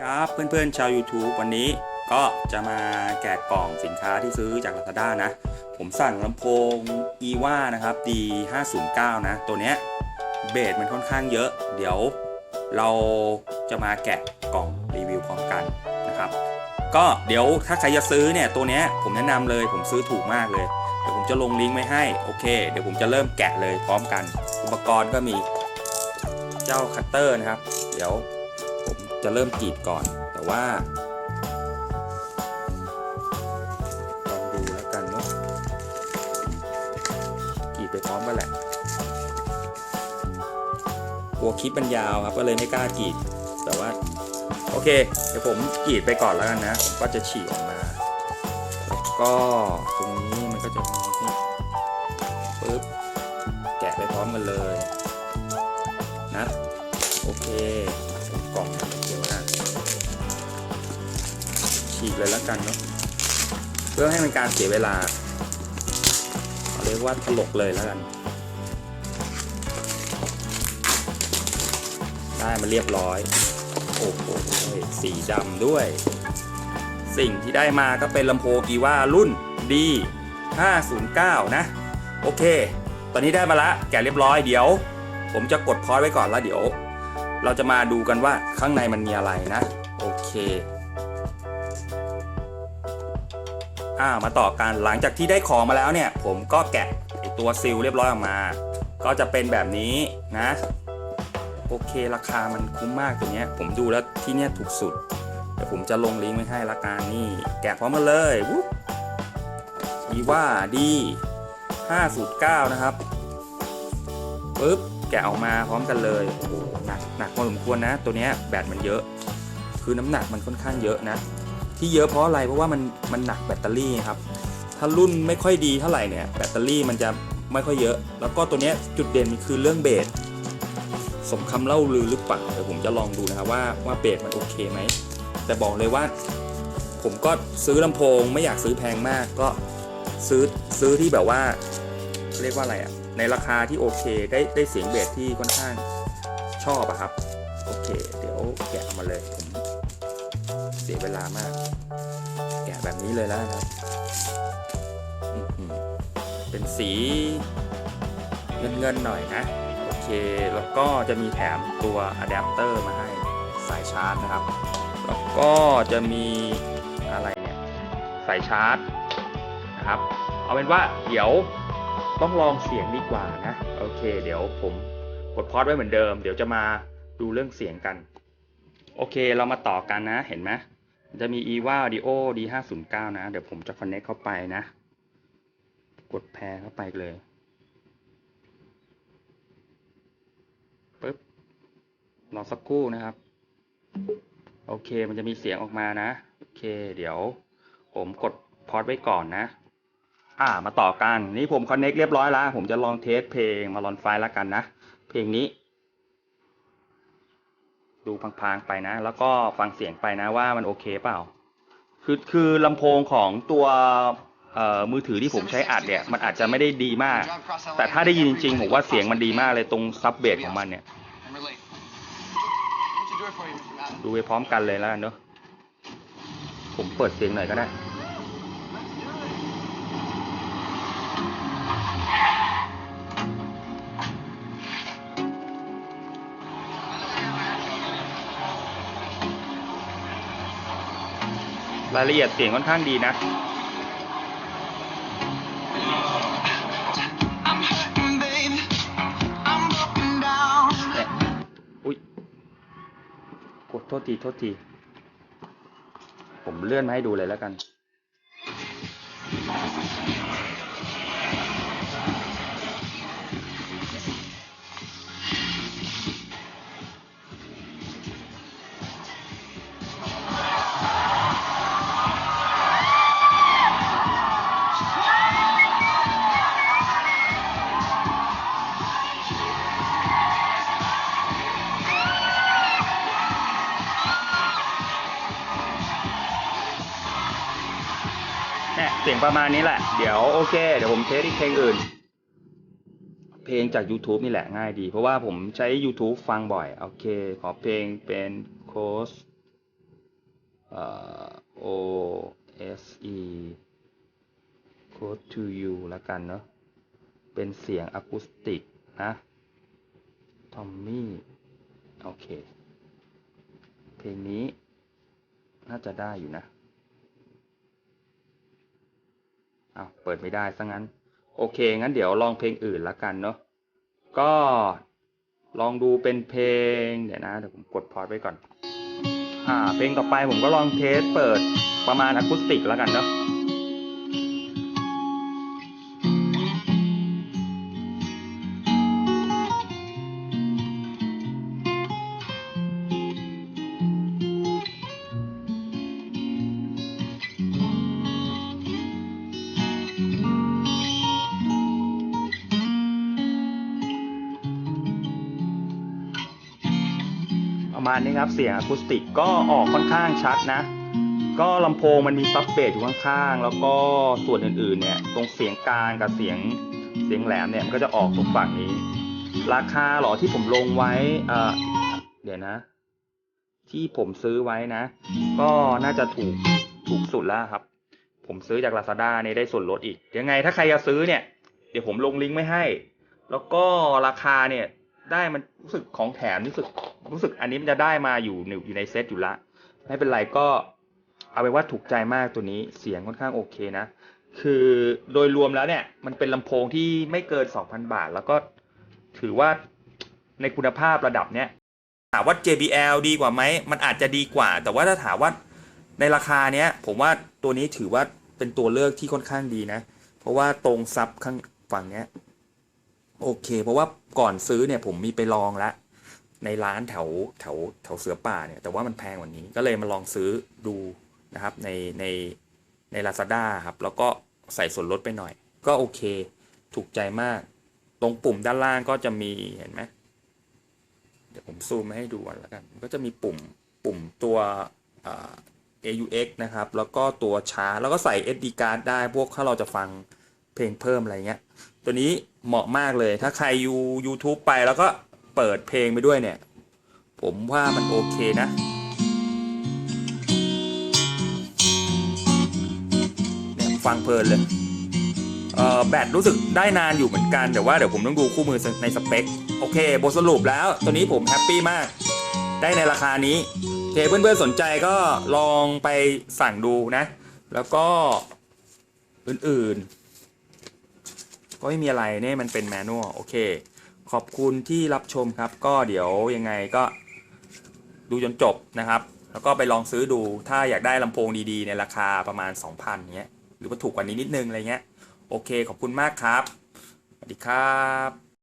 ครับเพื่อนๆชาว YouTube วันนี้ก็จะมาแกะกล่องสินค้าที่ซื้อจาก Lazada นะ ผมสั่งลำโพง e w a นะครับ D 5 0 9นะ ตัวเนี้ยเบสมันค่อนข้างเยอะ เดี๋ยวเราจะมาแกะกล่องรีวิวพร้อมกันนะครับ ก็เดี๋ยวถ้าใครจะซื้อเนี่ย ตัวเนี้ยผมแนะนำเลยผมซื้อถูกมากเลย เดี๋ยวผมจะลงลิงก์ไว้ให้ โอเค เดี๋ยวผมจะเริ่มแกะเลยพร้อมกัน อุปกรณ์ก็มีเจ้าคัตเตอร์นะครับ เดี๋ยว จะเริ่มกรีดก่อน แต่ว่าลองดูแล้วกันเนาะกรีดไปพร้อมกันแหละกลัวคลิปมันยาวครับก็เลยไม่กล้ากรีด แต่ว่า โอเค เดี๋ยวผมกรีดไปก่อนแล้วกันนะ ผมก็จะฉีกออกมา แล้วก็ตรงนี้มันก็จะมีปึ๊บแกะไปพร้อมกันเลย ฉีกเลยแล้วกันเนาะเพื่อให้มันการเสียเวลาเขาเรียกว่าถลกเลยแล้วกัน ได้มาเรียบร้อย โอ้โหสีดำด้วย สิ่งที่ได้มาก็เป็นลำโพงอีว่ารุ่น D 509 นะ โอเค ตอนนี้ได้มาละ แกะเรียบร้อยเดี๋ยว ผมจะกดพอยไว้ก่อนแล้วเดี๋ยว เราจะมาดูกันว่าข้างในมันมีอะไรนะ โอเค อ่ามาต่อกันหลังจากที่ได้ของมาแล้วเนี่ย ผมก็แกะตัวซิลเรียบร้อยออกมา ก็จะเป็นแบบนี้นะ โอเคราคามันคุ้มมากตัวเนี้ย ผมดูแล้วที่เนี้ยถูกสุดเดี๋ยวผมจะลงลิงก์ไว้ให้ละกันนี่ แกะพร้อมกันเลยวุ๊บอีว่าดี509 นะครับปึ๊บแกะออกมาพร้อมกันเลยโอ้โหหนักหนักพอสมควรนะ ตัวเนี้ยแบตมันเยอะ คือน้ำหนักมันค่อนข้างเยอะนะ ที่เยอะเพราะอะไรเพราะว่ามันมันหนักแบตเตอรี่ครับถ้ารุ่นไม่ค่อยดีเท่าไหร่เนี่ยแบตเตอรี่มันจะไม่ค่อยเยอะ แล้วก็ตัวเนี้ยจุดเด่นคือเรื่องเบสสมคำเล่าลือหรือเปล่าเดี๋ยวผมจะลองดูนะครับว่าว่าเบสมันโอเคไหมแต่บอกเลยว่า ผมก็ซื้อลำโพงไม่อยากซื้อแพงมากก็ซื้อซื้อที่แบบว่า เรียกว่าอะไรอะในราคาที่โอเคได้ได้เสียงเบสที่ค่อนข้างชอบอะครับ โอเค เดี๋ยวแกะมาเลยผม สียเวลามาก แกะแบบนี้เลยแล้วนะครับ เป็นสีเงินเงินๆหน่อยนะ โอเค แล้วก็จะมีแถมตัวอะแดปเตอร์มาให้สายชาร์จนะครับ แล้วก็จะมีอะไรเนี่ยสายชาร์จนะครับ เอาเป็นว่าเดี๋ยวต้องลองเสียงดีกว่านะ โอเค เดี๋ยวผมกดพอดไว้เหมือนเดิม เดี๋ยวจะมาดูเรื่องเสียงกัน โอเค เรามาต่อกันนะ เห็นไหม จะมี EVA Audio D509 นะ เดี๋ยวผมจะ connect เข้าไปนะ กดแพรเข้าไปเลยปึ๊บรอสักครู่นะครับ โอเค มันจะมีเสียงออกมานะ โอเค เดี๋ยว ผมกดพอดไว้ก่อนนะ อ่า มาต่อกัน นี่ผมคอนเน็กเรียบร้อยแล้ว ผมจะลองเทสเพลงมาลอนไฟล์แล้วกันนะ เพลงนี้ ดูพังๆไปนะ แล้วก็ฟังเสียงไปนะว่ามันโอเคเปล่า คือคือลำโพงของตัวมือถือที่ผมใช้อัดเนี่ยมันอาจจะไม่ได้ดีมาก แต่ถ้าได้ยินจริงๆผมว่าเสียงมันดีมากเลยตรงซับเบสของมันเนี่ย ดูไปพร้อมกันเลยแล้วเนอะผมเปิดเสียงหน่อยก็ได้ รายละเอียดเสียงค่อนข้างดีนะเนี่ยอุ้ยกดโทษทีโทษที ผมเลื่อนมาให้ดูเลยแล้วกัน ประมาณนี้แหละ เดี๋ยวโอเค เดี๋ยวผมเทสอีกเพลงอื่น เพลงจาก YouTube นี่แหละง่ายดี เพราะว่าผมใช้ YouTube ฟังบ่อย โอเค ขอเพลงเป็นโคสอ่อ O S E Code to You แล้วกันเนาะเป็นเสียงอะคูสติกนะทอมมี่โอเค เพลงนี้น่าจะได้อยู่นะ อ้าวเปิดไม่ได้ซะงั้น โอเค งั้นเดี๋ยวลองเพลงอื่นละกันเนาะก็ลองดูเป็นเพลง เดี๋ยวนะ เดี๋ยวผมกดพอดไว้ก่อน อ่า เพลงต่อไปผมก็ลองเทสเปิดประมาณอะคูสติกแล้วกันเนาะ ประมาณนี้ครับเสียงอะคูสติกก็ออกค่อนข้างชัดนะ ก็ลำโพงมันมีซับเบสอยู่ข้างๆแล้วก็ส่วนอื่นๆเนี่ยตรงเสียงกลางกับเสียงเสียงแหลมเนี่ยมันก็จะออกตรงฝั่งนี้ ราคาหรอที่ผมลงไว้เอ่อเดี๋ยวนะ ที่ผมซื้อไว้นะ ก็น่าจะถูกถูกสุดแล้วครับ ผมซื้อจาก Lazada นี่ได้ส่วนลดอีกยังไงถ้าใครจะซื้อเนี่ยเดี๋ยวผมลงลิงก์ไม่ให้ แล้วก็ราคาเนี่ย ได้มันรู้สึกของแถมรู้สึกรู้สึกอันนี้มันจะได้มาอยู่ในอยู่ในเซตอยู่ละ ไม่เป็นไรก็เอาไปว่าถูกใจมากตัวนี้เสียงค่อนข้างโอเคนะ คือโดยรวมแล้วเนี่ยมันเป็นลำโพงที่ไม่เกิน 2,000 บาท แล้วก็ถือว่าในคุณภาพระดับเนี้ยถามว่า JBL ดีกว่าไหม มันอาจจะดีกว่า แต่ว่าถ้าถามว่าในราคาเนี้ย ผมว่าตัวนี้ถือว่าเป็นตัวเลือกที่ค่อนข้างดีนะ เพราะว่าตรงซับข้างฝั่งเนี้ย โอเค เพราะว่าก่อนซื้อเนี่ยผมมีไปลองแล้วในร้านแถวแถวแถวเสือป่าเนี่ยแต่ว่ามันแพงกว่านี้ก็เลยมาลองซื้อดูนะครับในในใน Lazada ครับ แล้วก็ใส่ส่วนลดไปหน่อย ก็โอเค ถูกใจมาก ตรงปุ่มด้านล่างก็จะมีเห็นไหมเดี๋ยวผมซูมมาให้ดูก่อนแล้วกันก็จะมีปุ่มปุ่มตัว AUX นะครับ แล้วก็ตัวชาร์จแล้วก็ใส่ SD card ได้พวกถ้าเราจะฟังเพลงเพิ่มอะไรเงี้ย ตัวนี้เหมาะมากเลย ถ้าใครยู YouTube ไปแล้วก็เปิดเพลงไปด้วยเนี่ย ผมว่ามันโอเคนะ เนี่ยฟังเพลินเลยเอ่อแบตรู้สึกได้นานอยู่เหมือนกัน แต่ว่าเดี๋ยวผมต้องดูคู่มือในสเปค โอเคบทสรุปแล้ว ตัวนี้ผมแฮปปี้มาก ได้ในราคานี้เคเพื่อนๆสนใจก็ลองไปสั่งดูนะ แล้วก็อื่นๆ ก็ไม่มีอะไรเนี่ยมันเป็นแมนนวลโอเค ขอบคุณที่รับชมครับ ก็เดี๋ยวยังไงก็ดูจนจบนะครับ แล้วก็ไปลองซื้อดูถ้าอยากได้ลำโพงดีๆ ในราคาประมาณ 2,000เงี้ยหรือว่าถูกกว่านี้นิดนึงอะไรเงี้ยโอเคขอบคุณมากครับสวัสดีครับ